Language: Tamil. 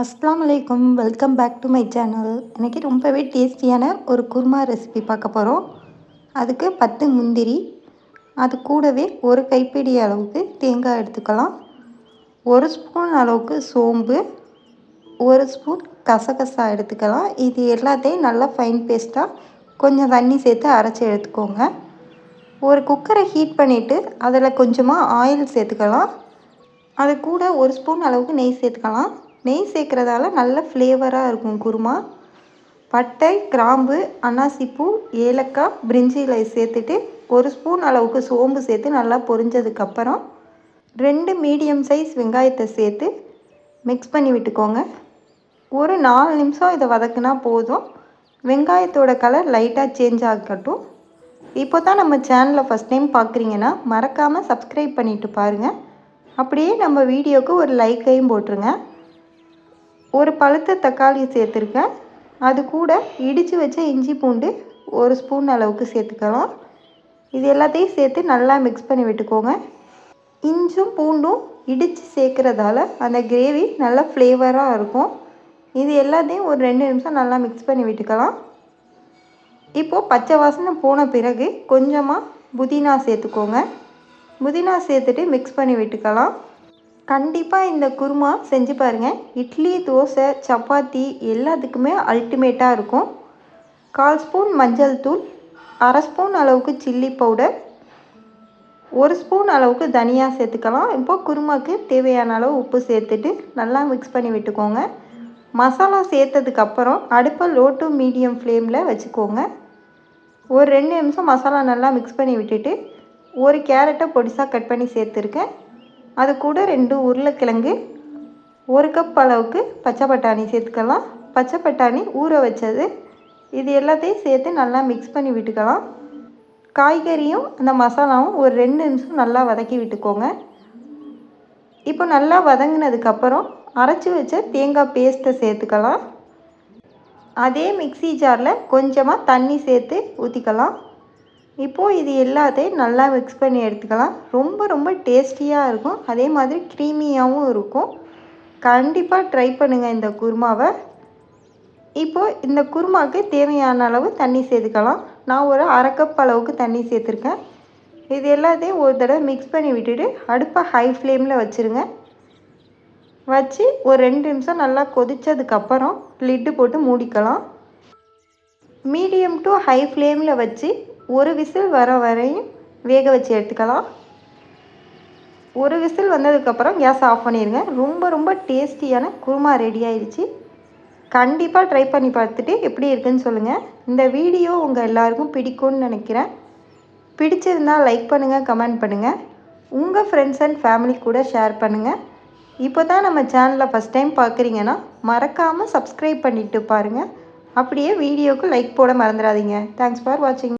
அஸ்லாம் வலைக்கம் welcome back to my channel இன்றைக்கி ரொம்பவே டேஸ்டியான ஒரு குருமா ரெசிபி பார்க்க போகிறோம் அதுக்கு பத்து முந்திரி அது கூடவே ஒரு கைப்பிடி அளவுக்கு தேங்காய் எடுத்துக்கலாம். ஒரு ஸ்பூன் அளவுக்கு சோம்பு ஒரு ஸ்பூன் கசகசா எடுத்துக்கலாம். இது எல்லாத்தையும் நல்லா ஃபைன் பேஸ்ட்டாக கொஞ்சம் தண்ணி சேர்த்து அரைச்சி எடுத்துக்கோங்க. ஒரு குக்கரை ஹீட் பண்ணிவிட்டு அதில் கொஞ்சமாக ஆயில் சேர்த்துக்கலாம். அது கூட ஒரு ஸ்பூன் அளவுக்கு நெய் சேர்த்துக்கலாம். நெய் சேர்க்குறதால நல்ல ஃப்ளேவராக இருக்கும் குருமா. பட்டை கிராம்பு அன்னாசிப்பூ ஏலக்காய் பிரிஞ்சி இலை சேர்த்துட்டு ஒரு ஸ்பூன் அளவுக்கு சோம்பு சேர்த்து நல்லா பொரிஞ்சதுக்கப்புறம் ரெண்டு மீடியம் சைஸ் வெங்காயத்தை சேர்த்து மிக்ஸ் பண்ணி விட்டுக்கோங்க. ஒரு நாலு நிமிஷம் இதை வதக்குனா போதும். வெங்காயத்தோட கலர் லைட்டாக சேஞ்ச் ஆகட்டும். இப்போ தான் நம்ம சேனலை ஃபஸ்ட் டைம் பார்க்குறீங்கன்னா மறக்காமல் சப்ஸ்கிரைப் பண்ணிவிட்டு பாருங்கள் அப்படியே நம்ம வீடியோவுக்கு ஒரு லைக்கையும் போட்டுருங்க. ஒரு பழுத்த தக்காளி சேர்த்துருக்கேன். அது கூட இடித்து வச்ச இஞ்சி பூண்டு ஒரு ஸ்பூன் அளவுக்கு சேர்த்துக்கலாம். இது எல்லாத்தையும் சேர்த்து நல்லா மிக்ஸ் பண்ணி விட்டுக்கோங்க. இஞ்சும் பூண்டும் இடித்து சேர்க்குறதால அந்த கிரேவி நல்லா ஃப்ளேவராக இருக்கும். இது எல்லாத்தையும் ஒரு ரெண்டு நிமிஷம் நல்லா மிக்ஸ் பண்ணி விட்டுக்கலாம். இப்போது பச்சை வாசனை போன பிறகு கொஞ்சமாக புதினா சேர்த்துக்கோங்க. புதினா சேர்த்துட்டு மிக்ஸ் பண்ணி விட்டுக்கலாம். கண்டிப்பாக இந்த குருமா செஞ்சு பாருங்கள் இட்லி தோசை சப்பாத்தி எல்லாத்துக்குமே அல்டிமேட்டாக இருக்கும். கால் ஸ்பூன் மஞ்சள் தூள் அரை ஸ்பூன் அளவுக்கு சில்லி பவுடர் ஒரு ஸ்பூன் அளவுக்கு தனியாக சேர்த்துக்கலாம். இப்போது குருமாக்கு தேவையான அளவு உப்பு சேர்த்துட்டு நல்லா மிக்ஸ் பண்ணி விட்டுக்கோங்க. மசாலா சேர்த்ததுக்கப்புறம் அடுப்பை லோ டு மீடியம் ஃப்ளேமில் வச்சுக்கோங்க. ஒரு ரெண்டு நிமிஷம் மசாலா நல்லா மிக்ஸ் பண்ணி விட்டுட்டு ஒரு கேரட்டை பொடிசாக கட் பண்ணி சேர்த்துருக்கேன். அது கூட ரெண்டு உருளைக்கிழங்கு ஒரு கப் அளவுக்கு பச்சை பட்டாணி சேர்த்துக்கலாம். பச்சை பட்டாணி ஊற வச்சது. இது எல்லாத்தையும் சேர்த்து நல்லா மிக்ஸ் பண்ணி விட்டுக்கலாம். காய்கறியும் அந்த மசாலாவும் ஒரு ரெண்டு நிமிஷம் நல்லா வதக்கி விட்டுக்கோங்க. இப்போ நல்லா வதங்கினதுக்கப்புறம் அரைச்சி வச்ச தேங்காய் பேஸ்ட்டை சேர்த்துக்கலாம். அதே மிக்சி ஜாரில் கொஞ்சமாக தண்ணி சேர்த்து ஊற்றிக்கலாம் இப்போது இது எல்லாத்தையும் நல்லா மிக்ஸ் பண்ணி எடுத்துக்கலாம். ரொம்ப ரொம்ப டேஸ்டியாக இருக்கும். அதே மாதிரி க்ரீமியாகவும் இருக்கும். கண்டிப்பாக ட்ரை பண்ணுங்கள் இந்த குருமாவை. இப்போது இந்த குருமாவுக்கு தேவையான அளவு தண்ணி சேர்த்துக்கலாம். நான் ஒரு அரை கப் அளவுக்கு தண்ணி சேர்த்துருக்கேன். இது எல்லாத்தையும் ஒரு தடவை மிக்ஸ் பண்ணி விட்டுட்டு அடுப்பை ஹை ஃப்ளேமில் வச்சுருங்க. வச்சு ஒரு ரெண்டு நிமிஷம் நல்லா கொதித்ததுக்கப்புறம் லிட்டு போட்டு மூடிக்கலாம். மீடியம் டு ஹை ஃப்ளேமில் வச்சு ஒரு விசில் வர வரையும் வேக வச்சு எடுத்துக்கலாம். ஒரு விசில் வந்ததுக்கப்புறம் கேஸ் ஆஃப் பண்ணிடுங்க. ரொம்ப ரொம்ப டேஸ்டியான குருமா ரெடி ஆயிடுச்சு. கண்டிப்பாக ட்ரை பண்ணி பார்த்துட்டு எப்படி இருக்குன்னு சொல்லுங்கள் இந்த வீடியோ உங்கள் எல்லாருக்கும் பிடிக்கும்னு நினைக்கிறேன். பிடிச்சிருந்தால் லைக் பண்ணுங்கள் கமெண்ட் பண்ணுங்கள் உங்கள் ஃப்ரெண்ட்ஸ் அண்ட் ஃபேமிலி கூட ஷேர் பண்ணுங்கள் இப்போ தான் நம்ம சேனலை ஃபஸ்ட் டைம் பார்க்குறீங்கன்னா மறக்காமல் சப்ஸ்கிரைப் பண்ணிவிட்டு பாருங்கள் அப்படியே வீடியோவுக்கு லைக் போட மறந்துடாதீங்க. தேங்க்ஸ் ஃபார் வாட்சிங்